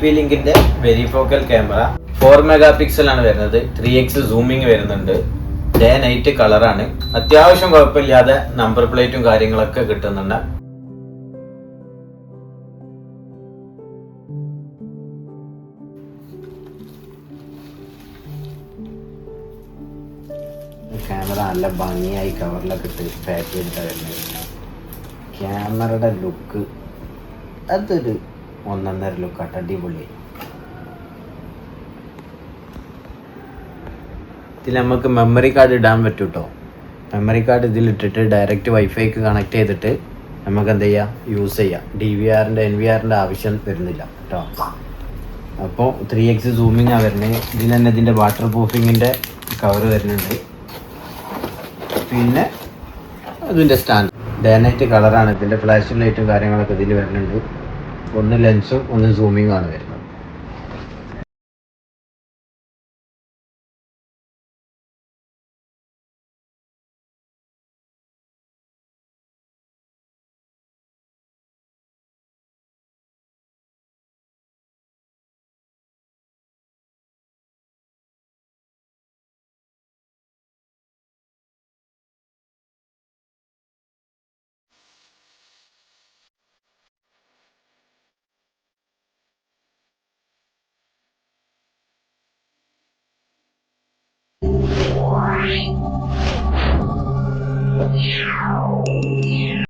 P ലിങ്കിന്റെ varifocal camera four mega pixel ആണ് വരുന്നത്. Three X zooming വരുന്നുണ്ട്. ഡേ നൈറ്റ് കളറാണ് അത്യാവശ്യം കുഴപ്പമില്ലാതെ നമ്പർ പ്ലേറ്റും കാര്യങ്ങളൊക്കെ കിട്ടുന്നുണ്ട്. ക്യാമറ നല്ല ഭംഗിയായി കവറിലൊക്കെ ഇട്ട് പാക്ക് ചെയ്തിട്ടാണ് വരുന്നത്. ക്യാമറയുടെ ലുക്ക് അതൊരു ഒന്നൊന്നര ലുക്കാട്ട് അടിപൊളി. ഇതിൽ നമുക്ക് മെമ്മറി കാർഡ് ഇടാൻ പറ്റും കേട്ടോ മെമ്മറി കാർഡ് ഇതിലിട്ടിട്ട് ഡയറക്റ്റ് വൈഫൈക്ക് കണക്ട് ചെയ്തിട്ട് നമുക്ക് എന്ത് ചെയ്യാം. യൂസ് ചെയ്യാം ഡി വി ആറിന്റെ എൻ വി ആറിന്റെ ആവശ്യം വരുന്നില്ല കേട്ടോ അപ്പോൾ ത്രീ എക്സ് സൂമിങ് ആ വരുന്നത് ഇതിൽ തന്നെ ഇതിന്റെ വാട്ടർ പ്രൂഫിങ്ങിന്റെ കവർ വരുന്നുണ്ട് പിന്നെ അതിന്റെ സ്റ്റാൻഡ് ഡേ നൈറ്റ് കളറാണ് ഇതിന്റെ ഫ്ലാഷ് ലൈറ്റും കാര്യങ്ങളൊക്കെ ഇതിൽ വരുന്നുണ്ട്. ഒന്ന് ലെൻസും ഒന്ന് സൂമിങ്ങും ആണ് വരുന്നത് Yeah.